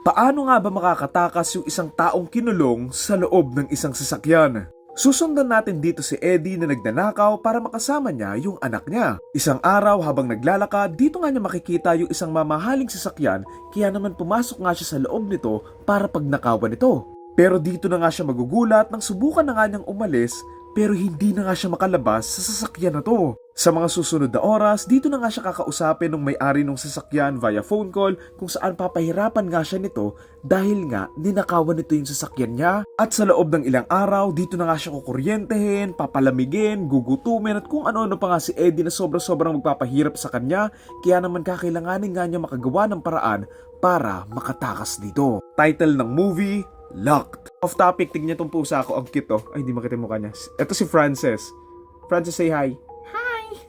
Paano nga ba makakatakas yung isang taong kinulong sa loob ng isang sasakyan? Susundan natin dito si Eddie na nagnanakaw para makasama niya yung anak niya. Isang araw habang naglalakad, dito nga niya makikita yung isang mamahaling sasakyan kaya naman pumasok nga siya sa loob nito para pagnakawan ito. Pero dito na nga siya magugulat nang subukan na nga niyang umalis pero hindi na nga siya makalabas sa sasakyan na to. Sa mga susunod na oras, dito na nga siya kakausapin ng may-ari ng sasakyan via phone call kung saan papahirapan nga siya nito dahil nga ninakawan nito yung sasakyan niya at sa loob ng ilang araw, dito na nga siya kukuryentehin, papalamigin, gugutumin at kung ano-ano pa nga si Eddie na sobra-sobrang magpapahirap sa kanya kaya naman kakailanganin nga niya makagawa ng paraan para makatakas dito. Title ng movie, Locked. Off topic, tignan tong pusa ko. Ang cute oh. Ay, hindi makita yung mukha niya. Ito si Frances. Frances, say hi.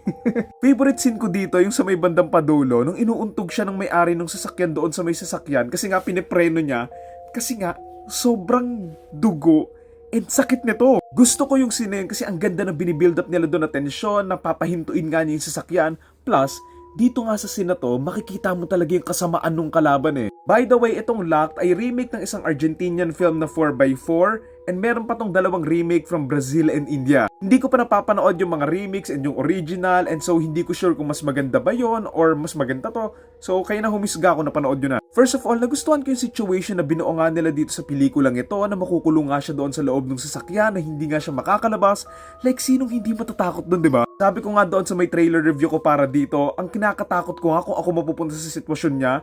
Favorite scene ko dito yung sa may bandang padulo nung inuuntog siya ng may-ari ng sasakyan doon sa may sasakyan kasi nga pinipreno niya kasi nga sobrang dugo and sakit nito. Gusto ko yung scene na yun kasi ang ganda na binibuild up nila doon na tensyon, napapahintuin nga niya yung sasakyan. Plus, dito nga sa scene na to, makikita mo talaga yung kasamaan ng kalaban eh. By the way, itong Locked ay remake ng isang Argentinian film na 4x4 and meron pa tong dalawang remake from Brazil and India. Hindi ko pa napapanood yung mga remakes and yung original and so hindi ko sure kung mas maganda ba yon or mas maganda to. So kaya na humisga ako na panood yun na. First of all, nagustuhan ko yung situation na binuo nga nila dito sa pelikulang ito na makukulong nga siya doon sa loob ng sasakyan na hindi nga siya makakalabas. Like sinong hindi matatakot doon, di ba? Sabi ko nga doon sa may trailer review ko para dito, ang kinakatakot ko nga kung ako mapupunta sa sitwasyon niya,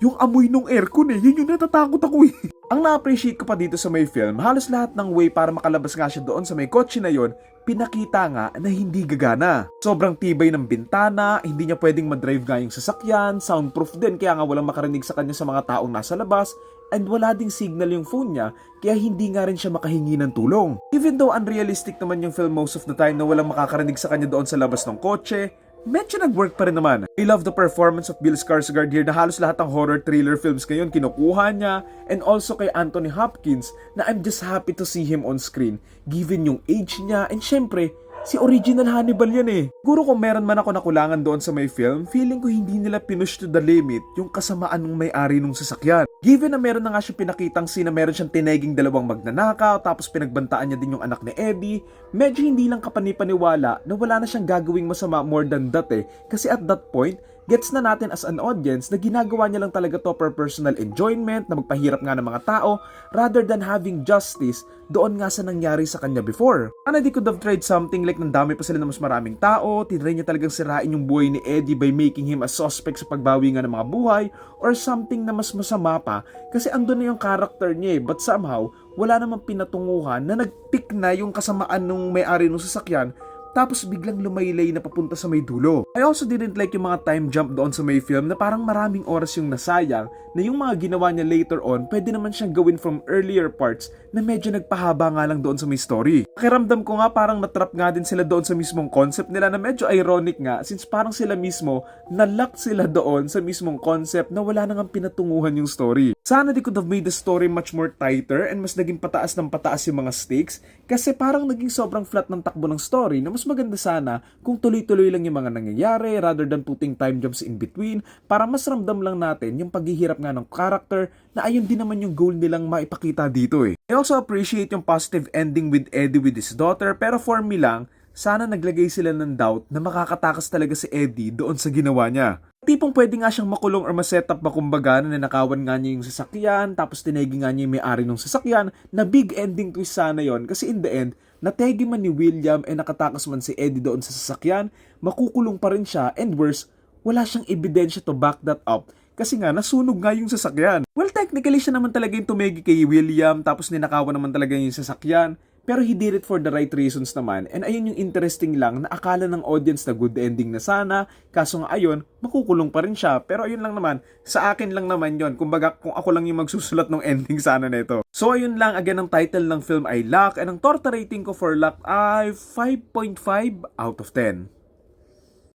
yung amoy nung aircon eh, yun yung natatakot ako eh. Ang na-appreciate ko pa dito sa may film, halos lahat ng way para makalabas nga siya doon sa may kotse na yon, pinakita nga na hindi gagana. Sobrang tibay ng bintana, hindi niya pwedeng madrive nga yung sasakyan, soundproof din kaya nga walang makarinig sa kanya sa mga taong nasa labas, and wala ding signal yung phone niya kaya hindi nga rin siya makahingi ng tulong. Even though unrealistic naman yung film most of the time na walang makakarinig sa kanya doon sa labas ng kotse, medyo nag-work pa rin naman. I love the performance of Bill Skarsgård here na halos lahat ng horror thriller films ngayon kinukuha niya and also kay Anthony Hopkins na I'm just happy to see him on screen given yung age niya and syempre Si original Hannibal yan eh. Guro kung meron man ako nakulangan doon sa may film, feeling ko hindi nila pinush to the limit yung kasamaan ng may-ari ng sasakyan. Given na meron na nga siyang pinakitang scene na meron siyang tineging dalawang magnanakaw tapos pinagbantaan niya din yung anak ni Eddie, medyo hindi lang kapanipaniwala na wala na siyang gagawing masama more than that eh. Kasi at that point, gets na natin as an audience na ginagawa niya lang talaga to for personal enjoyment, na magpahirap nga ng mga tao, rather than having justice doon nga sa nangyari sa kanya before. Ana di could have tried something like nang dami pa sila ng mas maraming tao, tinry niya talagang sirain yung buhay ni Eddie by making him a suspect sa pagbawi nga ng mga buhay, or something na mas masama pa, kasi andun na yung character niya eh, but somehow, wala namang pinatunguhan na nagpick na yung kasamaan nung may-ari ng sasakyan tapos biglang lumaylay na papunta sa may dulo. I also didn't like yung mga time jump doon sa may film na parang maraming oras yung nasayang na yung mga ginawa niya later on pwede naman siyang gawin from earlier parts na medyo nagpahaba nga lang doon sa may story. Pakiramdam ko nga parang natrap nga din sila doon sa mismong concept nila na medyo ironic nga since parang sila mismo nalock sila doon sa mismong concept na wala nang pinatunguhan yung story. Sana they could have made the story much more tighter and mas naging pataas ng pataas yung mga stakes kasi parang naging sobrang flat ng takbo ng story na mas maganda sana kung tuloy-tuloy lang yung mga nangyayari rather than putting time jumps in between para mas ramdam lang natin yung paghihirap nga ng character na ayun din naman yung goal nilang maipakita dito eh. I also appreciate yung positive ending with Eddie with his daughter pero for me lang, sana naglagay sila ng doubt na makakatakas talaga si Eddie doon sa ginawa niya. Tipong pwede nga siyang makulong or maset up ba kumbaga na nanakawan nga niya yung sasakyan tapos tinegi nga niya yung may-ari ng sasakyan na big ending twist sana yon kasi in the end, nategi man ni William and nakatakas man si Eddie doon sa sasakyan, makukulong pa rin siya and worse, wala siyang ebidensya to back that up kasi nga nasunog nga yung sasakyan. Well, technically siya naman talaga yung tumegi kay William tapos ninakawan naman talaga yung sasakyan. Pero he did it for the right reasons naman. And ayun yung interesting lang na akala ng audience na good ending na sana. Kaso nga ayun, makukulong pa rin siya. Pero ayun lang naman, sa akin lang naman yon Kumbaga kung ako lang yung magsusulat ng ending sana nito. So ayun lang, again ang title ng film ay Luck. And ang torta rating ko for Luck ay 5.5 out of 10.